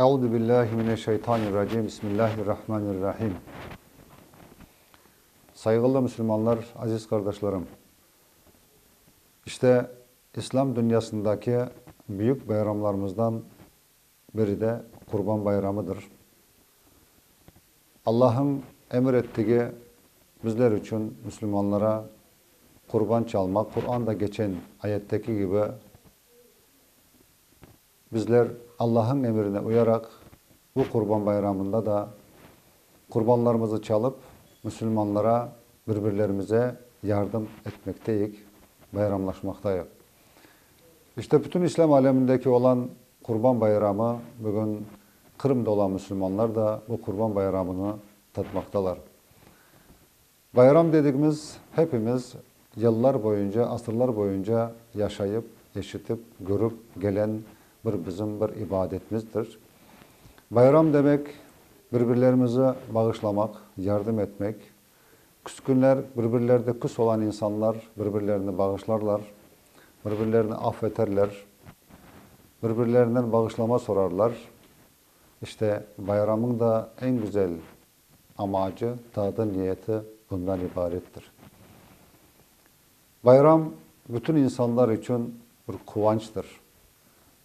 Euzu billahi mineşşeytanirracim. Bismillahirrahmanirrahim. Saygılı Müslümanlar, aziz kardeşlerim. İşte İslam dünyasındaki büyük bayramlarımızdan biri de Kurban Bayramı'dır. Allah'ın emir ettiği bizler için Müslümanlara kurban çalmak, Kur'an'da geçen ayetteki gibi bizler Allah'ın emrine uyarak bu kurban bayramında da kurbanlarımızı çalıp Müslümanlara birbirlerimize yardım etmekteyiz, bayramlaşmaktayız. İşte bütün İslam alemindeki olan kurban bayramı bugün Kırım'da olan Müslümanlar da bu kurban bayramını tatmaktalar. Bayram dediğimiz hepimiz yıllar boyunca, asırlar boyunca yaşayıp, yaşatıp, görüp gelen bir bizim bir ibadetimizdir. Bayram demek birbirlerimize bağışlamak, yardım etmek. Küskünler, birbirlerde küs olan insanlar birbirlerini bağışlarlar, birbirlerini affederler, birbirlerinden bağışlama sorarlar. İşte bayramın da en güzel amacı, tadı, niyeti bundan ibarettir. Bayram bütün insanlar için bir kıvançtır.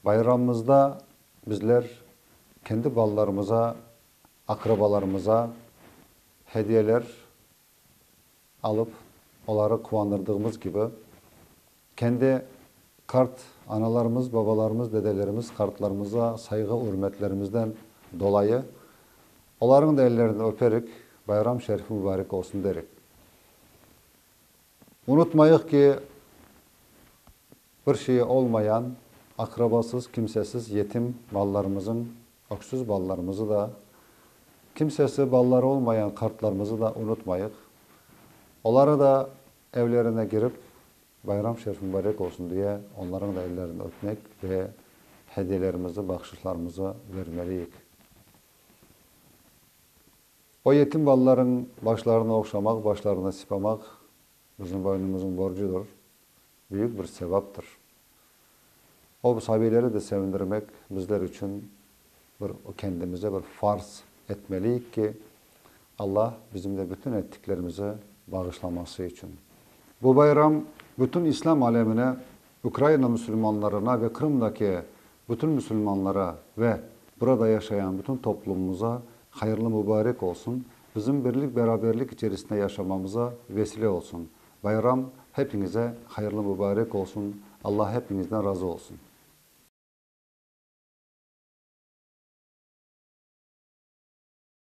Bayramımızda bizler kendi ballarımıza, akrabalarımıza hediyeler alıp onları kuvandırdığımız gibi kendi kart analarımız, babalarımız, dedelerimiz kartlarımıza saygı hürmetlerimizden dolayı onların da ellerini öperek bayram şerifi mübarek olsun derik. Unutmayık ki bir şey olmayan, akrabasız, kimsesiz, yetim ballarımızın, öksüz ballarımızı da, kimsesi balları olmayan kartlarımızı da unutmayık. Onlara da evlerine girip bayram şerifi mübarek olsun diye onların da ellerini öpmek ve hediyelerimizi, bahşişlerimizi vermeliyiz. O yetim balların başlarını okşamak, başlarını sipamak bizim boynumuzun borcudur. Büyük bir sevaptır. O sahabeleri de sevindirmek bizler için bir, kendimize bir farz etmeliyiz ki Allah bizim de bütün ettiklerimizi bağışlaması için. Bu bayram bütün İslam alemine, Ukrayna Müslümanlarına ve Kırım'daki bütün Müslümanlara ve burada yaşayan bütün toplumumuza hayırlı mübarek olsun. Bizim birlik beraberlik içerisinde yaşamamıza vesile olsun. Bayram hepinize hayırlı mübarek olsun. Allah hepinizden razı olsun.